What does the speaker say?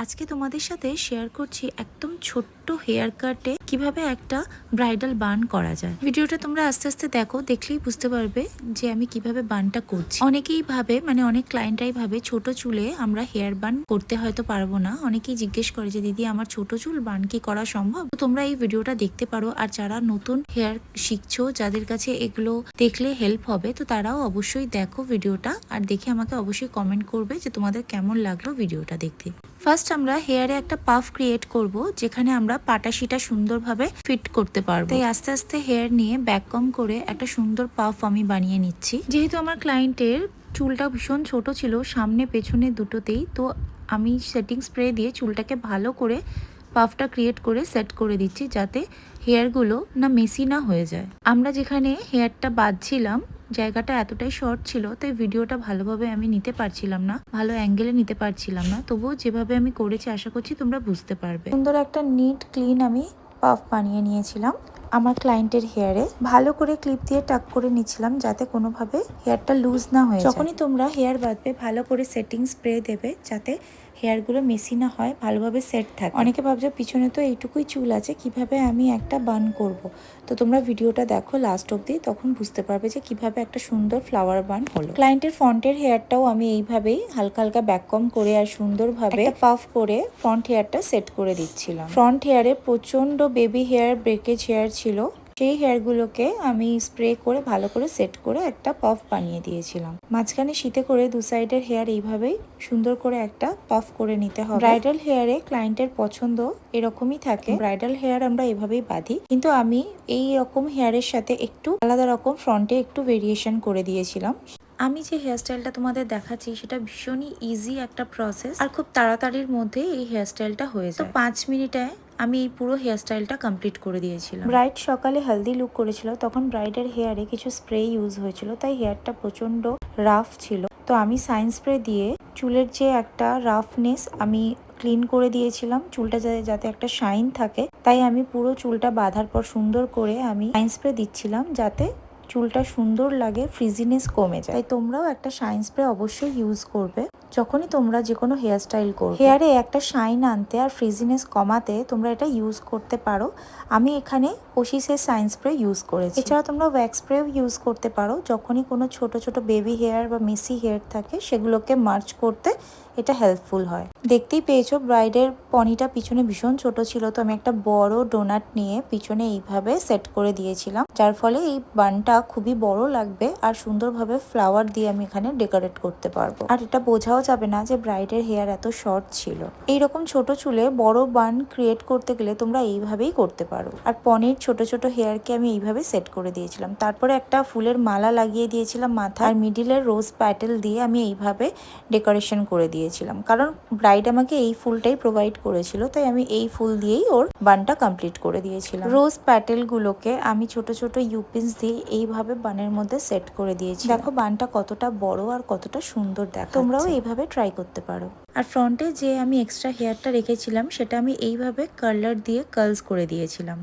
আজকে তোমাদের সাথে শেয়ার করছি একদম ছোট্ট হেয়ার কাটে কীভাবে একটা ব্রাইডাল বান করা যায়। ভিডিওটা তোমরা আস্তে আস্তে দেখো, দেখলেই বুঝতে পারবে যে আমি কীভাবে বানটা করছি। অনেকেই ভাবে মানে অনেক ক্লায়েন্টরাই ভাবে, ছোট চুলে আমরা হেয়ার বান করতে হয়তো পারব না। অনেকেই জিজ্ঞেস করে যে, দিদি, আমার ছোট চুল বান কি করা সম্ভব? তোমরা এই ভিডিওটা দেখতে পারো। আর যারা নতুন হেয়ার শিখছো, যাদের কাছে এগুলো দেখলে হেল্প হবে, তো তারাও অবশ্যই দেখো ভিডিওটা। আর দেখে আমাকে অবশ্যই কমেন্ট করবে যে, তোমাদের কেমন লাগল ভিডিওটা দেখতে। ফার্স্ট আমরা হেয়ারে একটা পাফ ক্রিয়েট করব, যেখানে আমরা পাটাশিটা সুন্দরভাবে ফিট করতে পারব। তাই আস্তে আস্তে হেয়ার নিয়ে ব্যাক কম করে একটা সুন্দর পাফ আমি বানিয়ে নিচ্ছি। যেহেতু আমার ক্লায়েন্টের চুলটা ভীষণ ছোট ছিল, সামনে পেছনে দুটোতেই, তো আমি সেটিং স্প্রে দিয়ে চুলটাকে ভালো করে পাফটা ক্রিয়েট করে সেট করে দিচ্ছি যাতে হেয়ারগুলো না মেসি না হয়ে যায়। আমরা যেখানে হেয়ারটা বাঁধছিলাম, জায়গাটা এতটাই শর্ট ছিল, তাই ভিডিওটা ভালোভাবে আমি নিতে পারছিলাম না, ভালো অ্যাঙ্গেলে নিতে পারছিলাম না। তবুও যেভাবে আমি করেছি, আশা করছি তোমরা বুঝতে পারবে। সুন্দর একটা নিট ক্লিন আমি পাফ বানিয়ে নিয়েছিলাম। আমার ক্লায়েন্টের হেয়ারে ভালো করে ক্লিপ দিয়ে টাক করে নিচ্ছিলাম যাতে কোনোভাবে হেয়ারটা লুজ না হয়ে যখনই তোমরা হেয়ার বাঁধবে ভালো করে সেটিং স্প্রে দেবে যাতে হেয়ারগুলো মেসি না হয় ভালোভাবে সেট থাকে। অনেকে ভাবছ পিছনে তো এইটুকুই চুল আছে কীভাবে আমি একটা বান করব? তো তোমরা ভিডিওটা দেখো লাস্ট অবধি তখন বুঝতে পারবে যে কীভাবে একটা সুন্দর ফ্লাওয়ার বান হলো। ক্লায়েন্টের ফ্রন্টের হেয়ারটাও আমি এইভাবেই হালকা হালকা ব্যাককম করে আর সুন্দরভাবে পাফ করে ফ্রন্ট হেয়ারটা সেট করে দিচ্ছিলাম। ফ্রন্ট হেয়ারে প্রচণ্ড বেবি হেয়ার ব্রেকেজ হেয়ার ছিল, সেই হেয়ারগুলোকে আমি স্প্রে করে ভালো করে সেট করে একটা পফ বানিয়ে দিয়েছিলাম। মাঝখানে শীতে করে দু সাইডের হেয়ার এইভাবেই সুন্দর করে একটা পফ করে নিতে হবে। ব্রাইডাল হেয়ারে ক্লায়েন্টের পছন্দ এরকমই থাকে। ব্রাইডাল হেয়ার আমরা এভাবেই বাঁধি। কিন্তু আমি এই রকম হেয়ারের সাথে একটু আলাদা রকম ফ্রন্টে একটু ভেরিয়েশন করে দিয়েছিলাম। আমি যে হেয়ারস্টাইলটা তোমাদের দেখাচ্ছি, সেটা ভীষণই ইজি একটা প্রসেস আর খুব তাড়াতাড়ির মধ্যে এই হেয়ারস্টাইলটা হয়ে যায়। তো পাঁচ মিনিটে আমি এই পুরো হেয়ারস্টাইলটা কমপ্লিট করে দিয়েছিলাম। ব্রাইড সকালে হেলদি লুক করেছিল, তখন ব্রাইডের হেয়ারে কিছু স্প্রে ইউজ হয়েছিল, তাই হেয়ারটা প্রচণ্ড রাফ ছিল। তো আমি সাইন স্প্রে দিয়ে চুলের যে একটা রাফনেস আমি ক্লিন করে দিয়েছিলাম, চুলটা যাতে যাতে একটা শাইন থাকে, তাই আমি পুরো চুলটা বাঁধার পর সুন্দর করে আমি সাইন স্প্রে দিচ্ছিলাম, যাতে চুলটা সুন্দর লাগে ফ্রিজিনেস কমে যায়। তাই তোমরাও একটা শাইন স্প্রে অবশ্যই ইউজ করবে। যখনই তোমরা যে কোনো হেয়ারস্টাইল করো হেয়ারে একটা শাইন আনতে আর ফ্রিজিনেস কমাতে তোমরা এটা ইউজ করতে পারো। আমি এখানে ওশিসের সাইন স্প্রে ইউজ করেছি। এছাড়া তোমরা ওয়্যাক্স স্প্রেও ইউজ করতে পারো। যখনই কোনো ছোট ছোট বেবি হেয়ার বা মেসি হেয়ার থাকে, সেগুলোকে মার্চ করতে এটা হেল্পফুল হয়। দেখতেই পেয়েছ ব্রাইডের পনিটা পিছনে ভীষণ ছোট ছিল, তো আমি একটা বড় ডোনাট নিয়ে পিছনে এইভাবে সেট করে দিয়েছিলাম। যার ফলে এই বানটা খুবই বড় লাগবে আর সুন্দরভাবে ফ্লাওয়ার দিয়ে আমি এখানে ডেকোরেট করতে পারব। আর এটা বোঝাও যাবে না যে ব্রাইডের হেয়ার এত শর্ট ছিল। এইরকম ছোট চুলে বড় বান ক্রিয়েট করতে গেলে তোমরা এইভাবেই করতে পারো। আর পনির ছোট ছোট হেয়ারকে আমি এইভাবে সেট করে দিয়েছিলাম। তারপরে একটা ফুলের মালা লাগিয়ে দিয়েছিলাম মাথা আর মিডিলের রোজ প্যাটেল দিয়ে আমি এইভাবে ডেকোরেশন করে দিয়েছিলাম। কারণ ব্রাইড আমাকে এই ফুলটাই প্রোভাইড করেছিল, তাই আমি এই ফুল দিয়েই ওর বানটা কমপ্লিট করে দিয়েছিলাম। রোজ প্যাটেল গুলোকে আমি ছোট ছোট ইউপিন্স দিয়ে এইভাবে বানের মধ্যে সেট করে দিয়েছি। দেখো বানটা কতটা বড় আর কতটা সুন্দর দেখো তোমরাও এইভাবে ট্রাই করতে পারো। আর ফ্রন্টে যে আমি এক্সট্রা হেয়ারটা রেখেছিলাম সেটা আমি এইভাবে কালার দিয়ে কার্লস করে দিয়েছিলাম।